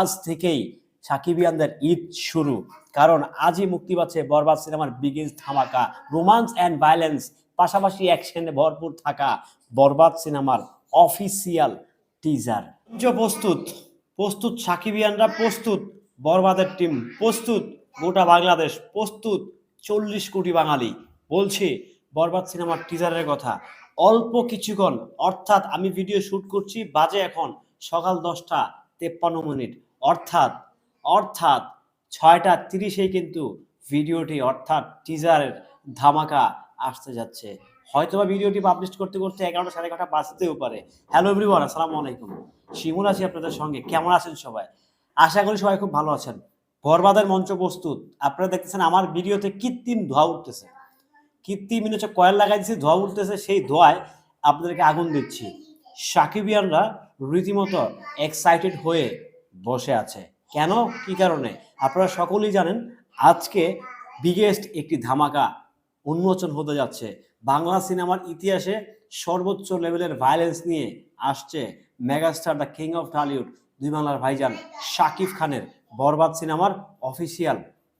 আজ থেকেই সাকিবিয়ানদের ঈদ শুরু। কারণ আজই মুক্তি পাচ্ছে বরবাদ সিনেমার বিগিন্স ধামাকা, রোমান্স অ্যান্ড ভায়োলেন্স, পাশাপাশি অ্যাকশনে ভরপুর থাকা বরবাদ সিনেমার অফিসিয়াল টিজার। প্রস্তুত প্রস্তুত সাকিবিয়ানরা প্রস্তুত, বরবাদের টিম প্রস্তুত, গোটা বাংলাদেশ প্রস্তুত, চল্লিশ কোটি বাঙালি। বলছি, বরবাদ সিনেমার টিজারের কথা। অল্প কিছুক্ষণ, অর্থাৎ আমি ভিডিও শুট করছি বাজে এখন সকাল দশটা। তেপ্পান্ন মিনিট। অর্থাৎ অর্থাৎ ছয়টা তিরিশেই কিন্তু ভিডিওটি অর্থাৎ টিজারের ধামাকা আসতে যাচ্ছে। হয়তোবা ভিডিওটি পাবলিশ করতে করতে এগারোটা সাড়ে এগারোটা বাজতেও পারে। হ্যালো এভরিওয়ান আসসালামু আলাইকুম। শিমুল আছি আপনাদের সঙ্গে। কেমন আছেন সবাই? আশা করি সবাই খুব ভালো আছেন। বরবাদের মঞ্চ প্রস্তুত। আপনারা দেখতেছেন আমার ভিডিওতে কৃত্রিম ধোয়া উঠতেছে। কৃত্রিম হচ্ছে কয়েল লাগাই দিচ্ছে ধোয়া উঠতেছে, সেই ধোয়ায় আপনাদেরকে আগুন দিচ্ছি। সাকিবিয়ানরা রীতিমতো এক্সাইটেড হয়ে বসে আছে। কেন? কি কারণে? আপনারা সকলেই জানেন, আজকে বিগেস্ট একটি ধামাকা উন্মোচন হতে যাচ্ছে। বাংলা সিনেমার ইতিহাসে সর্বোচ্চ লেভেলের ভায়োলেন্স নিয়ে আসছে megastar the king of Tollywood দুই বাংলার ভাইজান শাকিব খানের বরবাদ সিনেমার অফিসিয়াল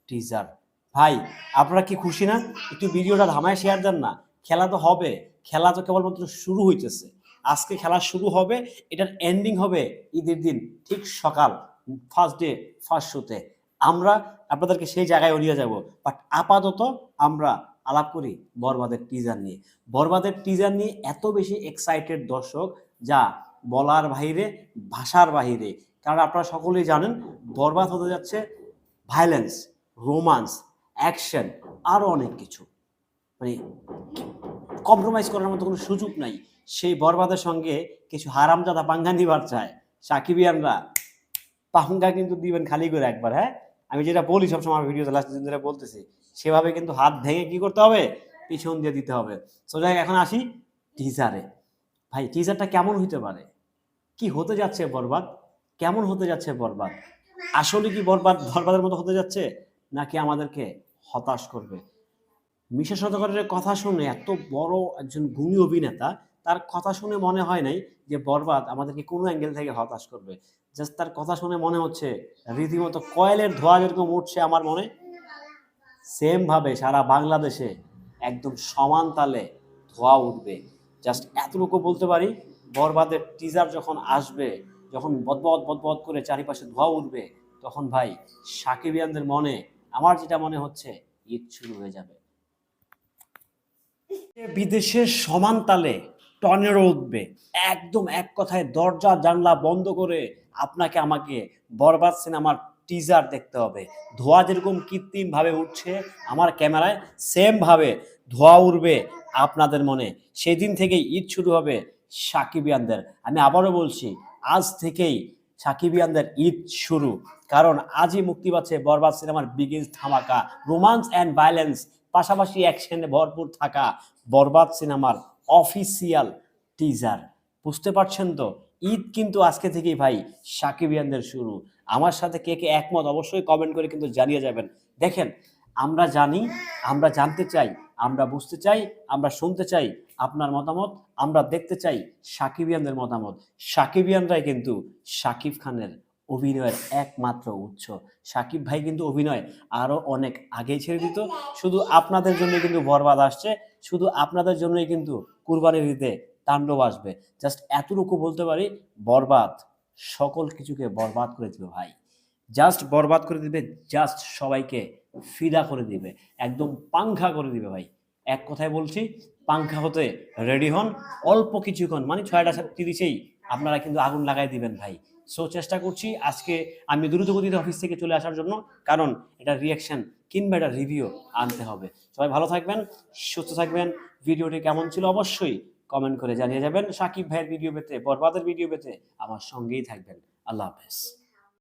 টিজার ভাই, আপনারা কি খুশি না? একটু ভিডিওটা ধামায় শেয়ার দেন না। খেলা তো হবে। খেলা তো কেবলমাত্র শুরু হইতেছে। আজকে খেলা শুরু হবে, এটার এন্ডিং হবে ঈদের দিন, ঠিক সকাল ফার্স্ট ডে ফার্স্ট শোতে আমরা আপনাদেরকে সেই জায়গায় নিয়ে যাব। বাট আপাতত আমরা আলাপ করি বরবাদের টিজার নিয়ে। বরবাদের টিজার নিয়ে এত বেশি এক্সাইটেড দর্শক যা বলার বাইরে ভাষার বাইরে কারণ আপনারা সকলেই জানেন, বরবাদ হতে যাচ্ছে ভায়োলেন্স রোমান্স অ্যাকশন আরও অনেক কিছু। মানে কম্প্রোমাইজ করার মতো কোনো সুযোগ নাই। সেই বরবাদের সঙ্গে কিছু হারামজাদা পাঙ্গা নিবার চায়। সাকিবিয়ানরা পাঙ্গা কিন্তু দিবেন খালি করে একবার হ্যাঁ? আমি যেটা বলি সবসময় আমার ভিডিওতে লাস্ট ধরে বলতেছি, সেভাবে কিন্তু হাত ভেঙে কি করতে হবে? পিছন দিয়ে দিতে হবে। সো যাই এখন আসি টিজারে ভাই টিজারটা কেমন হইতে পারে? কি হতে যাচ্ছে বরবাদ? কেমন হতে যাচ্ছে বরবাদ? আসলে কি বরবাদ, বরবাদের মতো হতে যাচ্ছে? নাকি আমাদেরকে হতাশ করবে? মিশা সদাগরের কথা শুনে এত বড় একজন গুণী অভিনেতা, তার কথা শুনে মনে হয় নাই যে বরবাদ আমাদেরকে কোনো অ্যাঙ্গেল থেকে হতাশ করবে। জাস্ট তার কথা শুনে মনে হচ্ছে রীতিমতো কয়েলের ধোয়া যেরকম উঠছে আমার মনে সেম ভাবে সারা বাংলাদেশে একদম সমান তালে ধোয়া উঠবে। জাস্ট এতটুকু বলতে পারি, বরবাদের টিজার যখন আসবে, যখন বদবদ বদবদ করে চারিপাশে ধোয়া উঠবে, তখন ভাই সাকিবিয়ানদের মনে, আমার যেটা মনে হচ্ছে ঈদ শুরু হয়ে যাবে। বিদেশের সমান তালে টর্নেডো উঠবে। একদম এক কথায় দরজা, জানলা বন্ধ করে আপনাকে আমাকে বরবাদ সিনেমার টিজার দেখতে হবে। ধোয়া যেরকম কৃত্রিম ভাবে উঠছে, আমার ক্যামেরায় সেম ভাবে ধোয়া উঠবে আপনাদের মনে। সেদিন থেকেই ঈদ শুরু হবে সাকিবিয়ানদের। আমি আবারও বলছি, আজ থেকেই সাকিবিয়ানদের ঈদ শুরু। কারণ আজই মুক্তি পাচ্ছে বরবাদ সিনেমার বিগিন্স ধামাকা। রোমান্স অ্যান্ড ভায়োলেন্স পাশাপাশি অ্যাকশনে ভরপুর থাকা বরবাদ সিনেমার অফিসিয়াল টিজার। বুঝতে পারছেন তো? ঈদ কিন্তু আজকে থেকেই ভাই সাকিবিয়ানদের শুরু। আমার সাথে কে কে একমত অবশ্যই কমেন্ট করে কিন্তু জানিয়ে যাবেন। দেখেন, আমরা জানি, আমরা জানতে চাই, আমরা বুঝতে চাই, আমরা শুনতে চাই আপনার মতামত, আমরা দেখতে চাই সাকিবিয়ানদের মতামত। সাকিবিয়ানরাই কিন্তু সাকিব খানের অভিনয়ের একমাত্র উৎস। সাকিব ভাই কিন্তু অভিনয় আরও অনেক আগেই ছেড়ে দিত। শুধু আপনাদের জন্য কিন্তু বরবাদ আসছে, শুধু আপনাদের জন্যই কিন্তু কুরবানির ঈদে তাণ্ডব আসবে। জাস্ট এতটুকু বলতে পারি, বরবাদ, সকল কিছুকে বরবাদ করে দিবে ভাই। জাস্ট বরবাদ করে দিবে, জাস্ট সবাইকে ফিদা করে দিবে, একদম পাংখা করে দিবে ভাই। এক কথায় বলছি, পাংখা হতে রেডি হন, অল্প কিছুক্ষণ মানে ছয়টা সাত তিরিশেই আপনারা কিন্তু আগুন লাগাই দিবেন ভাই। সো চেষ্টা করছি আজকে আমি দ্রুত গতিতে অফিস থেকে চলে আসার জন্য, কারণ এটা রিয়াকশন কিংবা এটা রিভিউ আনতে হবে। সবাই ভালো থাকবেন, সুস্থ থাকবেন। ভিডিওটি কেমন ছিল অবশ্যই কমেন্ট করে জানিয়ে যাবেন। সাকিব ভাইয়ের ভিডিও পেতে, বরবাদের ভিডিও পেতে আমার সঙ্গেই থাকবেন। আল্লাহ হাফেজ।